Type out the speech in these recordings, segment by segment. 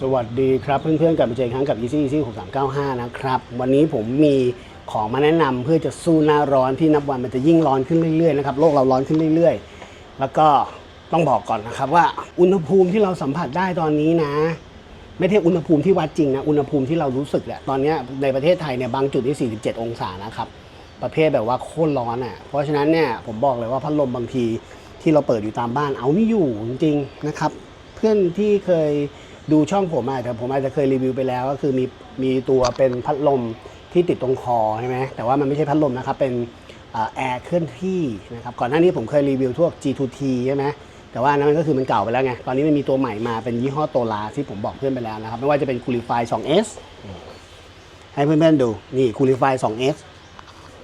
สวัสดีครับเพื่อนๆกลับมาเจออกครั้งกับ Easy Easy 6395 นะครับ วันนี้ผมมีของมาแนะนำเพื่อจะสู้หน้าร้อนที่นับวันมันจะยิ่งร้อนขึ้นเรื่อยๆนะครับโลกเราร้อนขึ้นเรื่อยๆ แล้วก็ต้องบอกก่อนนะครับว่าอุณหภูมิที่เราสัมผัสได้ตอนนี้นะ ไม่ใช่อุณหภูมิที่วัดจริงนะอุณหภูมิที่เรารู้สึกแหละตอนนี้ในประเทศไทยเนี่ยบางจุดที่ 47 องศานะครับประเภทแบบว่าโคตรร้อนอะเพราะฉะนั้นเนี่ยผมบอกเลยว่าพัดลมบางทีที่เราเปิดอยู่ตามบ้านเอาไม่อยู่จริงๆนะครับ เพื่อนที่เคย ดูช่องผมอาจจะผมอาจจะเคยรีวิวไปแล้ว ก็คือมีมีตัวเป็นพัดลมที่ติดตรงคอใช่ไหมแต่ว่ามันไม่ใช่พัดลมนะครับ เป็นแอร์เคลื่อนที่นะครับก่อนหน้านี้ผมเคยรีวิวพวก G2T ใช่ไหมแต่ว่านั้นมันก็คือมันเก่าไปแล้วไง ตอนนี้มันมีตัวใหม่มาเป็นยี่ห้อโตลาที่ผมบอกเพื่อนไปแล้วนะครับ ไม่ว่าจะเป็น Coolify 2S ให้เพื่อนๆดู นี่ Coolify 2S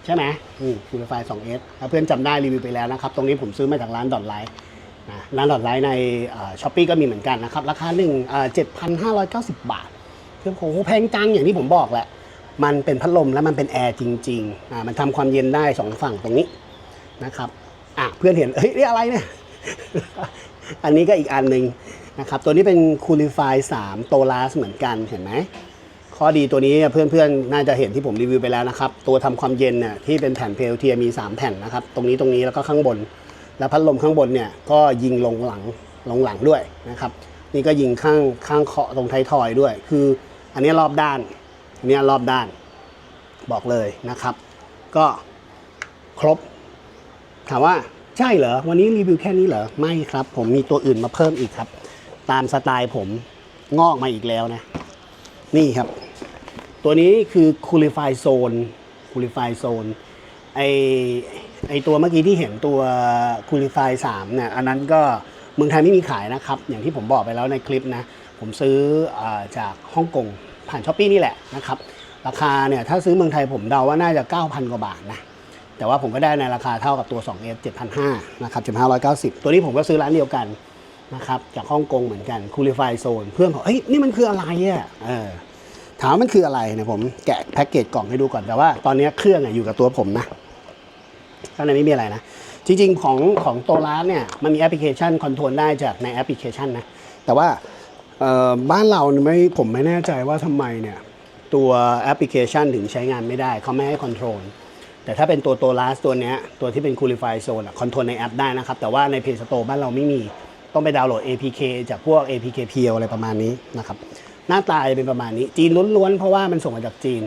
ใช่ไหมนี่ Coolify 2S ถ้าเพื่อนจำได้รีวิวไปแล้วนะครับ ตรงนี้ผมซื้อมาจากร้านดอทไลน์ นะร้านดอทไลน์ในช้อปปี้ก็มีเหมือนกันนะครับ ราคาหนึ่งเจ็ดพันห้าร้อยเก้าสิบบาทคือโหแพงจังอย่างที่ผมบอกแหละ มันเป็นพัดลมและมันเป็นแอร์จริงๆอ่ามันทำความเย็นได้สองฝั่งตรงนี้นะครับอะเพื่อนเห็นเฮ้ยนี่อะไรเนี่ย อันนี้ก็อีกอันหนึ่งนะครับ ตัวนี้เป็น Coolify 3โตลาสเหมือนกันเห็นไหมข้อดีตัวนี้เพื่อนๆ น่าจะเห็นที่ผมรีวิวไปแล้วนะครับ ตัวทำความเย็นเนี่ยที่เป็นแผ่นเพลเทียมี 3 แผ่นนะครับ ตรงนี้ตรงนี้แล้วก็ข้างบน แล้วพัดลมข้างบนเนี่ยก็ยิงลงหลังลงหลังด้วยนะครับ นี่ก็ยิงข้างข้างเคาะตรงไทยทอยด้วย คืออันนี้รอบด้านอันนี้รอบด้านบอกเลยนะครับ ก็ครบ ถามว่าใช่เหรอ วันนี้รีวิวแค่นี้เหรอ ไม่ครับ ผมมีตัวอื่นมาเพิ่มอีกครับ ตามสไตล์ผมงอกมาอีกแล้วนะ นี่ครับ ตัวนี้คือ Coolify Zone Coolify Zone ไอ ไอตัวเมื่อกี้ที่เห็นตัว Coolify 3เนี่ยอันนั้นก็เมืองไทยไม่มีขายนะครับ อย่างที่ผมบอกไปแล้วในคลิปนะ ผมซื้ออจากฮ่องกงผ่านช้อปปีนี่แหละนะครับ ราคาเนี่ยถ้าซื้อเมืองไทยผมเดาว่าน่าจะ 9,000 กว่าบาทนะ แต่ว่าผมก็ได้ในราคาเท่ากับตัว 2S 7,500นะครับ7,590 ตัวนี้ผมก็ซื้อร้านเดียวกันนะครับจากฮ่องกงเหมือนกัน Coolify Zone เพื่อนบอกเฮ้ยนี่มันคืออะไรอะเออถามว่ามันคืออะไรเนี่ยผมแกะแพ็กเกจกล่องให้ดูก่อนแต่ว่าตอนนี้เครื่องอยู่กับตัวผมนะ ข้างในไม่มีอะไรนะ จริงๆของของตัวร้านเนี่ยมันมีแอปพลิเคชันคอนโทรลได้จากในแอปพลิเคชันนะ แต่ว่าบ้านเราไม่ผมไม่แน่ใจว่าทำไมเนี่ยตัวแอปพลิเคชันถึงใช้งานไม่ได้ เขาไม่ให้คอนโทรลแต่ถ้าเป็นตัวตัว last ตัวเนี้ยตัวที่เป็น Coolify Zone อะคอนโทรลในแอปได้นะครับ แต่ว่าใน Play Store บ้านเราไม่มีต้องไปดาวน์โหลด APK จากพวก APK เพียวอะไรประมาณนี้นะครับ หน้าตาจะเป็นประมาณนี้จีนล้วนๆเพราะว่ามันส่งมาจากจีน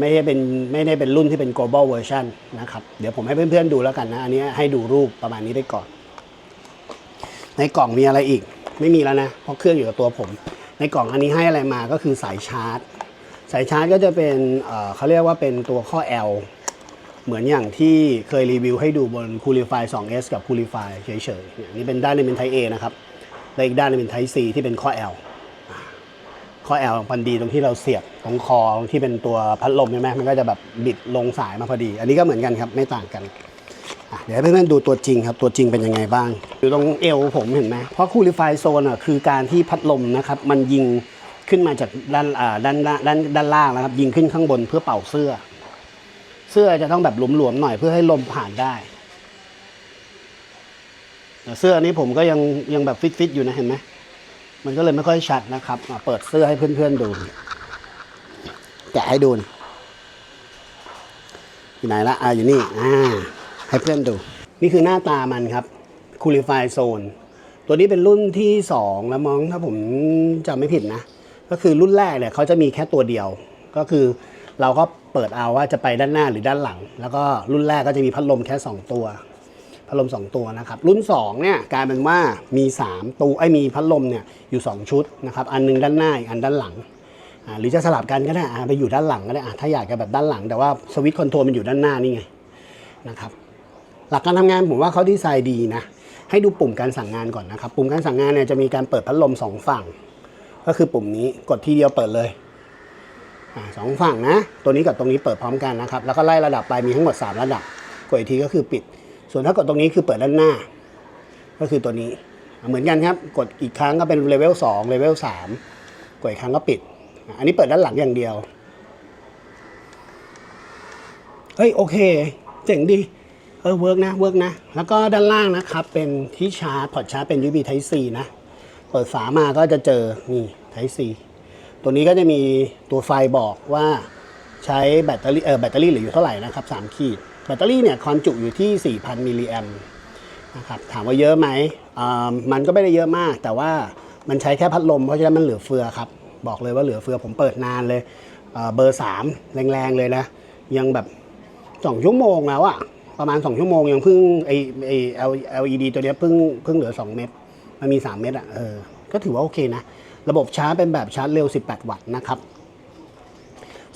ไม่ได้เป็นไม่ได้เป็นรุ่นที่เป็น global version นะครับ เดี๋ยวผมให้เพื่อนๆดูแล้วกันนะ อันนี้ให้ดูรูปประมาณนี้ไปก่อน ในกล่องมีอะไรอีก ไม่มีแล้วนะ เพราะเครื่องอยู่กับตัวผม ในกล่องอันนี้ให้อะไรมาก็คือสายชาร์จ สายชาร์จก็จะเป็นเเขาเรียกว่าเป็นตัวข้อ L เหมือนอย่างที่เคยรีวิวให้ดูบน Coolify 2S กับ Coolify เฉยๆนี่เป็นด้านนึงเป็น Type A นะครับและอีกด้านนึงเป็น Type C ที่เป็นข้อ L ข้อ L มันดีตรงที่เราเสียบตรงคอตรงที่เป็นตัวพัดลมใช่ไหมมันก็จะแบบบิดลงสายมาพอดี อันนี้ก็เหมือนกันครับไม่ต่างกันเดี๋ยวให้เพื่อนๆดูตัวจริงครับ ตัวจริงเป็นยังไงบ้าง อยู่ตรงเอวผมเห็นไหมเพราะ Coolify Zone อะคือการที่พัดลมนะครับมันยิงขึ้นมาจากด้านอ่าด้านด้านด้านล่างนะครับ ยิงขึ้นข้างบนเพื่อเป่าเสื้อ เสื้อจะต้องแบบหลวมๆหน่อยเพื่อให้ลมผ่านได้เสื้อนี้ผมก็ยังยังแบบฟิตๆอยู่นะเห็นไหม มันก็เลยไม่ค่อยชัดนะครับเปิดเสื้อให้เพื่อนๆดู แกะให้ดูนี่อยู่ไหนละอ่าอยู่นี่อ่าให้เพื่อนดู นี่คือหน้าตามันครับ Coolify Zone ตัวนี้เป็นรุ่นที่ 2 แล้วมองถ้าผมจำไม่ผิดนะ ก็คือรุ่นแรกเนี่ยเขาจะมีแค่ตัวเดียว ก็คือเราก็เปิดเอาว่าจะไปด้านหน้าหรือด้านหลัง แล้วก็รุ่นแรกก็จะมีพัดลมแค่ 2 ตัว พัดลม 2 ตัวนะครับ รุ่น2เนี่ยกลายเป็นว่ามี 3 ตัวไอ้มีพัดลมเนี่ยอยู่ 2 ชุดนะครับ อันหนึงด้านหน้าอันด้านหลังหรือจะสลับกันก็ได้ไปอยู่ด้านหลังก็ได้ถ้าอยากจะแบบด้านหลัง แต่ว่าสวิตช์คอนโทรลมันอยู่ด้านหน้านี่ไงนะครับหลักการทำงานผมว่าเขาดีไซน์ดีนะให้ดูปุ่มการสั่งงานก่อนนะครับ ปุ่มการสั่งงานเนี่ยจะมีการเปิดพัดลมสองฝั่ง ก็คือปุ่มนี้กดทีเดียวเปิดเลยสองฝั่งนะ ตัวนี้กับตรงนี้เปิดพร้อมกันนะครับ แล้วก็ไล่ระดับไปมีทั้งหมด 3 ระดับ กดอีกทีก็คือปิด ส่วนถ้ากดตรงนี้คือเปิดด้านหน้า ก็คือตัวนี้ เหมือนกันครับ กดอีกครั้งก็เป็นเลเวล2เลเวล3กดอีกครั้งก็ปิด อันนี้เปิดด้านหลังอย่างเดียว เฮ้ยโอเค เจ๋งดีเออเวิร์กนะเวิร์กนะ แล้วก็ด้านล่างนะครับ เป็นที่ชาร์จพอร์ตชาร์จเป็น USB Type C นะ เปิดฝามาก็จะเจอนี่ Type C ตัวนี้ก็จะมีตัวไฟบอกว่า ใช้แบตเตอรี่เออแบตเตอรี่เหลืออยู่เท่าไหร่นะครับ3ขีด แบตเตอรี่เนี่ยความจุอยู่ที่ 4,000 มิลลิแอมนะครับถามว่าเยอะไหมมันก็ไม่ได้เยอะมาก แต่ว่ามันใช้แค่พัดลมเพราะฉะนั้นมันเหลือเฟือครับ บอกเลยว่าเหลือเฟือผมเปิดนานเลยเเบอร์ 3 แรงๆเลยนะ ยังแบบ 2 ชั่วโมงแล้วอะประมาณ 2 ชั่วโมงยังเพิ่งไอไอ LED ตัวนี้เพิ่งเพิ่งเหลือ 2 เม็ดมันมี 3 เม็ดอะเออก็ถือว่าโอเคนะ ระบบชาร์จเป็นแบบชาร์จเร็ว 18 วัตต์นะครับ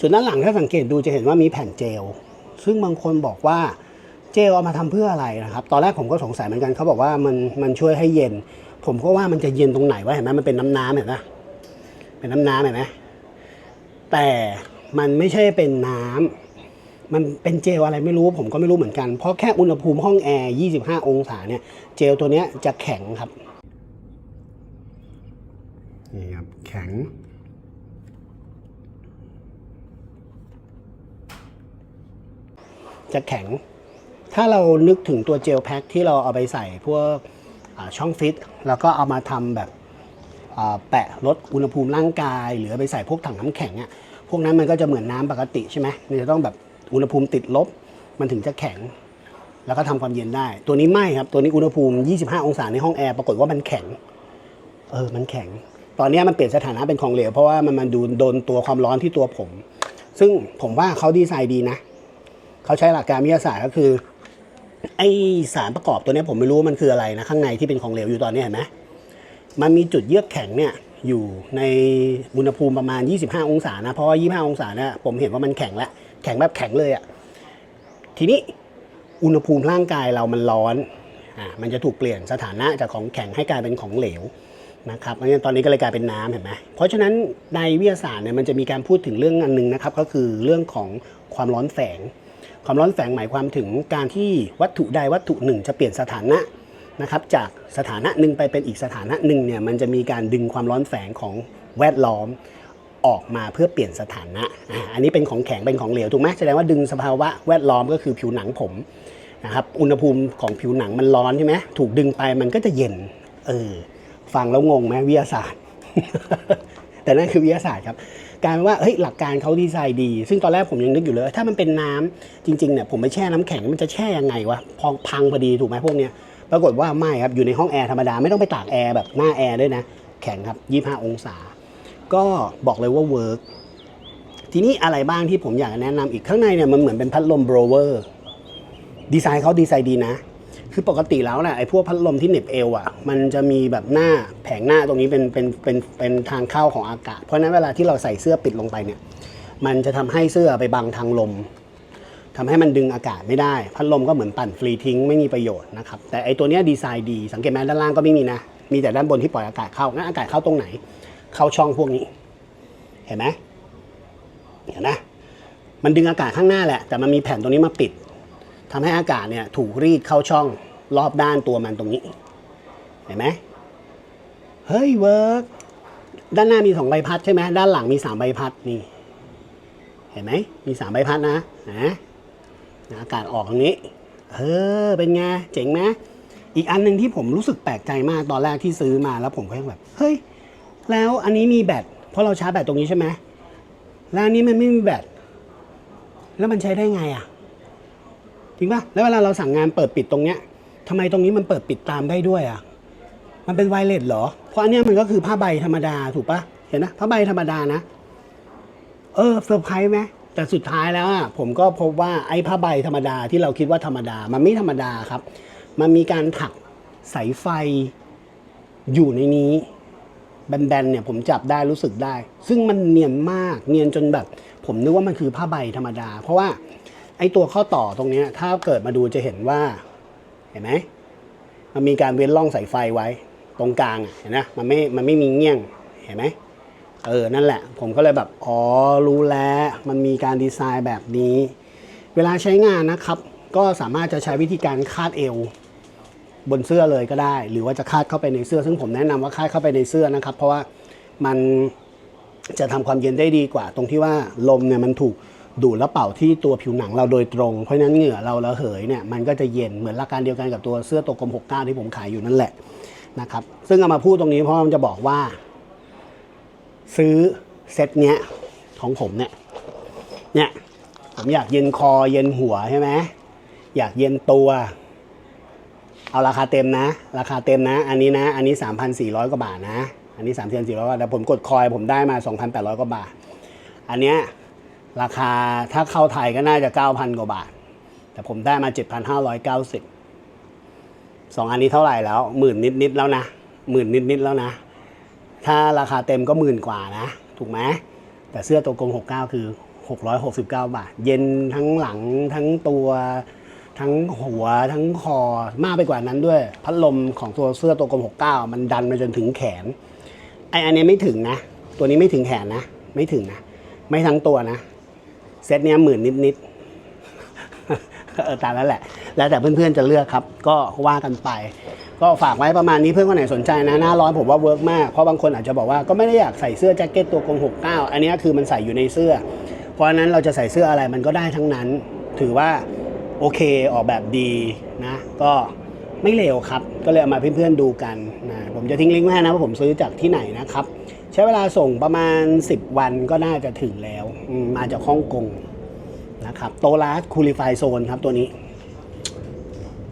ส่วนด้านหลังถ้าสังเกตดูจะเห็นว่ามีแผ่นเจล ซึ่งบางคนบอกว่าเจลเอามาทำเพื่ออะไรนะครับตอนแรกผมก็สงสัยเหมือนกันเขาบอกว่ามันมันช่วยให้เย็น ผมก็ว่ามันจะเย็นตรงไหนวะเห็นไหมมันเป็นน้ำน้ำเห็นไหมเป็นน้ำน้ำเห็นไหมแต่มันไม่ใช่เป็นน้ำมันเป็นเจลอะไรไม่รู้ผมก็ไม่รู้เหมือนกัน เพราะแค่อุณหภูมิห้องแอร์ 25 องศาเนี่ย เจลตัวเนี้ยจะแข็งครับ นี่ครับ แข็ง จะแข็ง ถ้าเรานึกถึงตัวเจลแพ็คที่เราเอาไปใส่พวกอ่าช่องฟิต แล้วก็เอามาทำแบบแปะลดอุณหภูมิร่างกาย หรือไปใส่พวกถังน้ำแข็งอะ่ะพวกนั้นมันก็จะเหมือนน้ำปกติใช่ไหมมันจะต้องแบบอุณหภูมิติดลบ มันถึงจะแข็ง แล้วก็ทำความเย็นได้ ตัวนี้ไม่ครับ ตัวนี้อุณหภูมิ 25 องศาในห้องแอร์ปรากฏว่ามันแข็ง เออ มันแข็ง ตอนนี้มันเปลี่ยนสถานะเป็นของเหลว เพราะว่ามันมันดูโดนตัวความร้อนที่ตัวผม ซึ่งผมว่าเขาดีไซน์ดีนะ เขาใช้หลักการวิทยาศาสตร์ก็คือ ไอสารประกอบตัวนี้ผมไม่รู้ว่ามันคืออะไรนะข้างในที่เป็นของเหลวอยู่ตอนนี้เห็นไหมมันมีจุดเยือกแข็งเนี่ยอยู่ในอุณหภูมิประมาณ 25 องศานะเพราะว่า 25 องศาเนี่ยผมเห็นว่ามันแข็งแล้วแข็งแบบแข็งเลยอะทีนี้อุณหภูมิร่างกายเรามันร้อนอ่ามันจะถูกเปลี่ยนสถานะจากของแข็งให้กลายเป็นของเหลวนะครับเพราะฉะนั้นตอนนี้ก็เลยกลายเป็นน้ำเห็นไหมเพราะฉะนั้นในวิทยาศาสตร์เนี่ยมันจะมีการพูดถึงเรื่องอันหนึงนะครับ ก็คือเรื่องของความร้อนแฝง ความร้อนแฝงหมายความถึงการที่วัตถุใดวัตถุหนึ่ง จะเปลี่ยนสถานะนะครับจากสถานะหนึ่งไปเป็นอีกสถานะหนึ่งเนี่ยมันจะมีการดึงความร้อนแฝงของแวดล้อมออกมาเพื่อเปลี่ยนสถานะ อันนี้เป็นของแข็งเป็นของเหลวถูกไหมแสดงว่าดึงสภาวะแวดล้อมก็คือผิวหนังผมนะครับอุณหภูมิของผิวหนังมันร้อนใช่ไหมถูกดึงไปมันก็จะเย็นเออฟังแล้วงงไหมวิทยาศาสตร์ แต่นั่นคือวิทยาศาสตร์ครับกลารว่าเฮ้ยหลักการเขาดีไซน์ดี ซึ่งตอนแรกผมยังนึกอยู่เลย ถ้ามันเป็นน้ำจริงๆเนี่ยผมไปแช่น้ำแข็งมันจะแช่ยังไงวะพอพังพอดีถูกไหมพวกเนี้ยปรากฏว่าไม่ครับอยู่ในห้องแอร์ธรรมดาไม่ต้องไปตากแอร์แบบหน้าแอร์ด้วยนะแข็งครับ 25 องศา ก็บอกเลยว่าเวิร์กทีนี้อะไรบ้างที่ผมอยากแนะนำอีกข้างในเนี่ยมันเหมือนเป็นพัดลมโบรเวอร์ดีไซน์เขาดีไซน์ดีนะ คือปกติแล้วนะไอ้พวกพัดลมที่เหน็บเอวอะมันจะมีแบบหน้าแผงหน้าตรงนี้เป็นเป็นเป็นเป็นทางเข้าของอากาศ เพราะฉะนั้นเวลาที่เราใส่เสื้อปิดลงไปเนี่ย มันจะทำให้เสื้อไปบังทางลมทำให้มันดึงอากาศไม่ได้ พัดลมก็เหมือนปั่นฟรีทิ้งไม่มีประโยชน์นะครับ แต่ไอ้ตัวเนี้ยดีไซน์ดี สังเกตไหมด้านล่างก็ไม่มีนะ มีแต่ด้านบนที่ปล่อยอากาศเข้างั้นอากาศเข้าตรงไหน เข้าช่องพวกนี้ เห็นไหมเห็นนะมันดึงอากาศข้างหน้าแหละ แต่มันมีแผ่นตรงนี้มาปิด ทำให้อากาศเนี่ยถูกรีดเข้าช่องรอบด้านตัวมันตรงนี้ เห็นไหมเฮ้ยเวิร์กด้านหน้ามีสองใบพัดใช่ไหมด้านหลังมีสามใบพัดนี่ เห็นไหมมีสามใบพัดนะนะอากาศออกตรงนี้เออเป็นไงเจ๋งไหมอีกอันหนึ่งที่ผมรู้สึกแปลกใจมากตอนแรกที่ซื้อมาแล้วผมก็ยังแบบเฮ้ยแล้วอันนี้มีแบตเพราะเราชาร์จแบตตรงนี้ใช่ไหมแล้วอันนี้มันไม่มีแบตแล้วมันใช้ได้ไงอะ ริงป่ะแล้วเวลาเราสั่งงานเปิดปิดตรงเนี้ยทำไมตรงนี้มันเปิดปิดตามได้ด้วยอะมันเป็นไวเลสเหรอ เพราะอันเนี้ยมันก็คือผ้าใบธรรมดาถูกป่ะเห็นนะผ้าใบธรรมดานะ เออเซอร์ไพรส์ไหมแต่สุดท้ายแล้วอะผมก็พบว่าไอ้ผ้าใบธรรมดาที่เราคิดว่าธรรมดา มันไม่ธรรมดาครับ มันมีการถักสายไฟอยู่ในนี้แบนๆเนี่ยผมจับได้รู้สึกได้ ซึ่งมันเนียนมากเนียนจนแบบ ผมนึกว่ามันคือผ้าใบธรรมดา เพราะว่า อ้ตัวข้อต่อตรงนี้ถ้าเกิดมาดูจะเห็นว่า เห็นไหมมันมีการเว้นร่องสายไฟไว้ ตรงกลางเห็นไหมมันไม่มันไม่มีเงี้ยงเห็นไหมเออนั่นแหละ ผมก็เลยแบบอ๋อรู้แล้วมันมีการดีไซน์แบบนี้ เวลาใช้งานนะครับ ก็สามารถจะใช้วิธีการคาดเอวบนเสื้อเลยก็ได้ หรือว่าจะคาดเข้าไปในเสื้อ ซึ่งผมแนะนำว่าคาดเข้าไปในเสื้อนะครับ เพราะว่ามันจะทำความเย็นได้ดีกว่า ตรงที่ว่าลมเนี่ยมันถูก ดูดและเป่าที่ตัวผิวหนังเราโดยตรง เพราะฉะนั้นเหงื่อเราระเหยเนี่ยมันก็จะเย็นเหมือนหลักการเดียวกันกับตัวเสื้อตัวกลม69 ที่ผมขายอยู่นั่นแหละนะครับซึ่งเอามาพูดตรงนี้เพราะมันจะบอกว่า ซื้อเซตเนี้ยของผมเนี่ยเนี่ยผมอยากเย็นคอเย็นหัวใช่ไหมอยากเย็นตัว เอาราคาเต็มนะ ราคาเต็มนะ อันนี้นะ อันนี้ 3,400 กว่าบาทนะ อันนี้3,400กว่าบาทแต่ผมกดคอยผมได้มา 2,800 กว่าบาท อันเนี้ย ราคาถ้าเข้าไทยก็น่าจะ 9,000 กว่าบาท แต่ผมได้มา 7,590สองอันนี้เท่าไหร่แล้วหมื่นนิด ๆ แล้วนะหมื่นนิด ๆ แล้วนะ ถ้าราคาเต็มก็หมื่นกว่านะ ถูกไหมแต่เสื้อตัวกลม 69 คือ 669 บาท เย็นทั้งหลังทั้งตัวทั้งหัวทั้งคอมากไปกว่านั้นด้วย พัดลมของตัวเสื้อตัวกลม 69 มันดันมาจนถึงแขนไออันนี้ไม่ถึงนะ ตัวนี้ไม่ถึงแขนนะ ไม่ถึงนะ ไม่ทั้งตัวนะ เซตเนี้ยหมื่นนิดๆเออตามนั้นแหละ แล้วแต่เพื่อนๆจะเลือกครับ ก็ว่ากันไป ก็ฝากไว้ประมาณนี้เพื่อนคนไหนสนใจนะหน้าร้อนผมว่าเวิร์กมากเพราะบางคนอาจจะบอกว่าก็ไม่ได้อยากใส่เสื้อแจ็คเก็ตตัวกลม69 อันนี้คือมันใส่อยู่ในเสื้อ เพราะฉะนั้นเราจะใส่เสื้ออะไรมันก็ได้ทั้งนั้น ถือว่าโอเคออกแบบดีนะ ก็ไม่เลวครับ ก็เลยเอามาเพื่อนๆดูกันนะผมจะทิ้งลิงก์ไว้ให้นะว่าผมซื้อจากที่ไหนนะครับ ใช้เวลาส่งประมาณ 10 วันก็น่าจะถึงแล้วมมาจากฮ่องกงนะครับโตลาสคูลิฟายโซนครับตัวนี้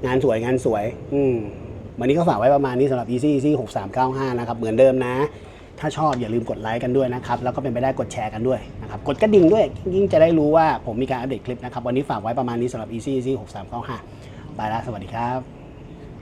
งานสวยงานสวย อืมวันนี้ก็ฝากไว้ประมาณนี้สำหรับ Easy Easy 6395 นะครับ เหมือนเดิมนะ ถ้าชอบอย่าลืมกดไลค์กันด้วยนะครับ แล้วก็เป็นไปได้กดแชร์กันด้วยนะครับ กดกระดิ่งด้วย ยิ่งจะได้รู้ว่าผมมีการอัปเดตคลิปนะครับ วันนี้ฝากไว้ประมาณนี้สำหรับ Easy Easy 6395 ไปแล้วสวัสดีครับ